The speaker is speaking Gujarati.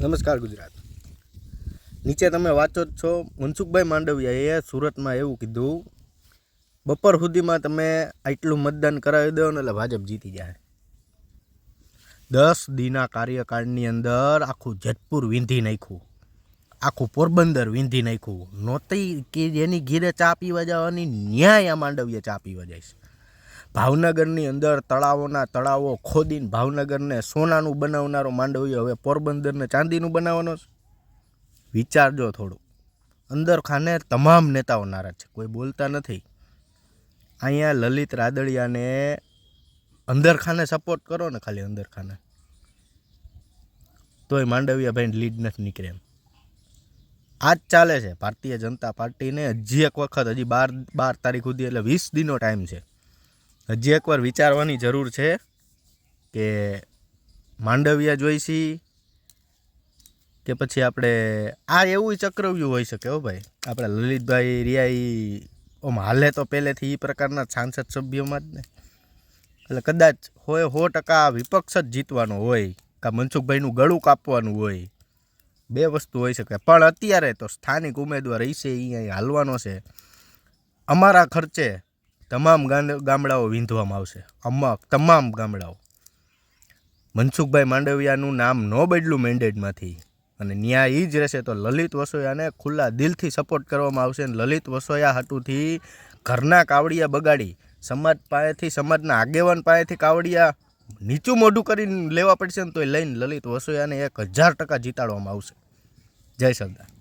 નમસ્કાર ગુજરાત. નીચે તમે વાંચો જ છો, મનસુખભાઈ માંડવિયાએ સુરતમાં એવું કીધું, બપોર સુધીમાં તમે આટલું મતદાન કરાવી દો ને એટલે ભાજપ જીતી જાય. દસ દીના કાર્યકાળની અંદર આખું જેતપુર વીંધી નાખ્યું. આખું પોરબંદર વીંધી નાખ્યું. નહોતી કે જેની ઘીરે ચા પીવા જવાની ન્યાય આ માંડવીએ ચા પીવા જાય છે. ભાવનગરની અંદર તળાવોના તળાવો ખોદીને ભાવનગરને સોનાનું બનાવનારો માંડવીઓ હવે પોરબંદરને ચાંદીનું બનાવવાનો છે. વિચારજો થોડું. અંદર ખાને તમામ નેતાઓ નારાજ છે. કોઈ બોલતા નથી. અહીંયા લલિત રાદડિયાને અંદર ખાને સપોર્ટ કરો ને ખાલી અંદર ખાને. તોય માંડવિયા ભાઈ લીડ નથી નીકળે એમ. આ જ ચાલે છે. ભારતીય જનતા પાર્ટીને હજી એક વખત, હજી બાર બાર તારીખ સુધી એટલે વીસ દિનનો ટાઈમ છે. હજી એકવાર વિચારવાની જરૂર છે કે માંડવિયા જોઈશી કે પછી આપણે, આ એવું ચક્રવ્યૂહ હોઈ શકે હો ભાઈ. આપણે લલિતભાઈ રિયાઈ, ઓમ હાલે તો પહેલેથી એ પ્રકારના સાંસદ સભ્યોમાં જ ને. એટલે કદાચ હોય સો ટકા વિપક્ષ જ જીતવાનો હોય, કાં મનસુખભાઈનું ગળું કાપવાનું હોય, બે વસ્તુ હોઈ શકે. પણ અત્યારે તો સ્થાનિક ઉમેદવાર હશે એ અહીં હાલવાનો છે. અમારા ખર્ચે તમામ ગામડાઓ વીંધવામાં આવશે. અમા તમામ ગામડાઓ. મનસુખભાઈ માંડવિયાનું નામ ન બદલું મેન્ડેટમાંથી અને ન્યાય એ જ રહેશે તો લલિત વસોયાને ખુલ્લા દિલથી સપોર્ટ કરવામાં આવશે અને લલિત વસોયા હાટુથી ઘરના કાવડિયા બગાડી, સમાજ પાસેથી, સમાજના આગેવાન પાસેથી કાવડિયા નીચું મોઢું કરીને લેવા પડશે ને તોય લઈને લલિત વસોયાને એક હજાર ટકા જીતાડવામાં આવશે. જય સરદાર